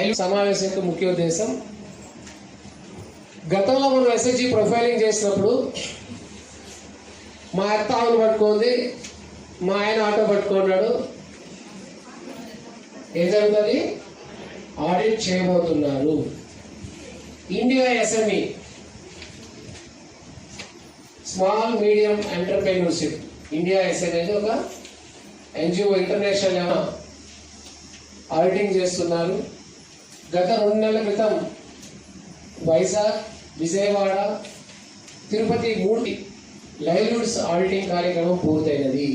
L సమావేశం యొక్క ముఖ్య ఉద్దేశం. గతంలో మనం ఎస్ఎస్జి ప్రొఫైలింగ్ చేసినప్పుడు మా అత్త ఆవును పట్టుకుంది మా ఆయన ఆటో పట్టుకున్నాడు. ఏం జరుగుతుంది? ఆడిట్ చేయబోతున్నారు. India SME small medium entrepreneurship India SME అనేది ఒక ఎన్జిఓ ఇంటర్నేషనల్ ఆడిటింగ్ చేస్తున్నారు. గత రెండు నెలల క్రితం వైజాగ్ విజయవాడ తిరుపతి మూడి లైవ్లీవుడ్స్ ఆడిటింగ్ కార్యక్రమం పూర్తయినది.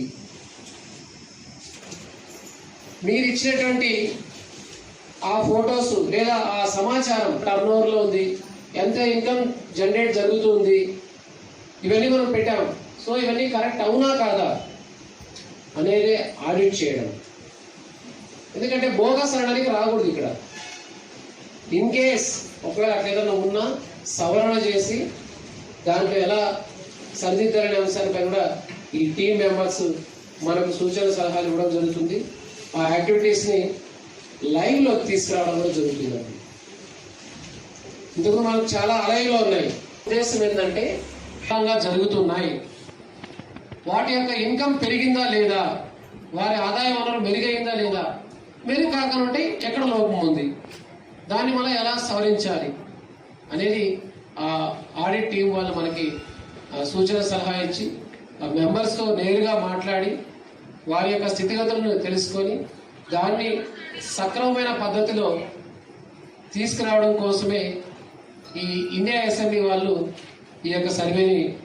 మీరు ఇచ్చినటువంటి ఆ ఫొటోస్ లేదా ఆ సమాచారం టర్న్ ఓవర్లో ఉంది. ఎంత ఇన్కమ్ జనరేట్ జరుగుతుంది ఇవన్నీ మనం పెట్టాం. సో ఇవన్నీ కరెక్ట్ అవునా కాదా అనేది ఆడిట్ చేయడం. ఎందుకంటే బోగస్ అనడానికి రాకూడదు ఇక్కడ. ఇన్ కేస్ ఒకవేళ అట్లేదన్నా ఏదైనా ఉన్నా సవరణ చేసి దాంట్లో ఎలా సరిదిద్దాలనే అంశాలపై కూడా ఈ టీం మెంబర్స్ మనకు సూచన సలహాలు ఇవ్వడం జరుగుతుంది. ఆ యాక్టివిటీస్ని లైవ్లోకి తీసుకురావడం కూడా జరుగుతుందండి. ఇందుకు మనకు చాలా అలైవ్లో ఉన్నాయి. ఉద్దేశం ఏంటంటే జరుగుతున్నాయి. వాటి యొక్క ఇన్కమ్ పెరిగిందా లేదా? వారి ఆదాయ వనరు మెరుగైందా లేదా? మెరుగు కాకుండా ఎక్కడ లోపం ఉంది? దాన్ని మనం ఎలా సవరించాలి అనేది ఆ ఆడిట్ టీం వాళ్ళు మనకి సూచన సలహా ఇచ్చి ఆ మెంబర్స్తో నేరుగా మాట్లాడి వారి యొక్క స్థితిగతులను తెలుసుకొని దాన్ని సక్రమమైన పద్ధతిలో తీసుకురావడం కోసమే ఈ ఇండియా అసెంబ్లీ వాళ్ళు ఈ యొక్క సర్వేని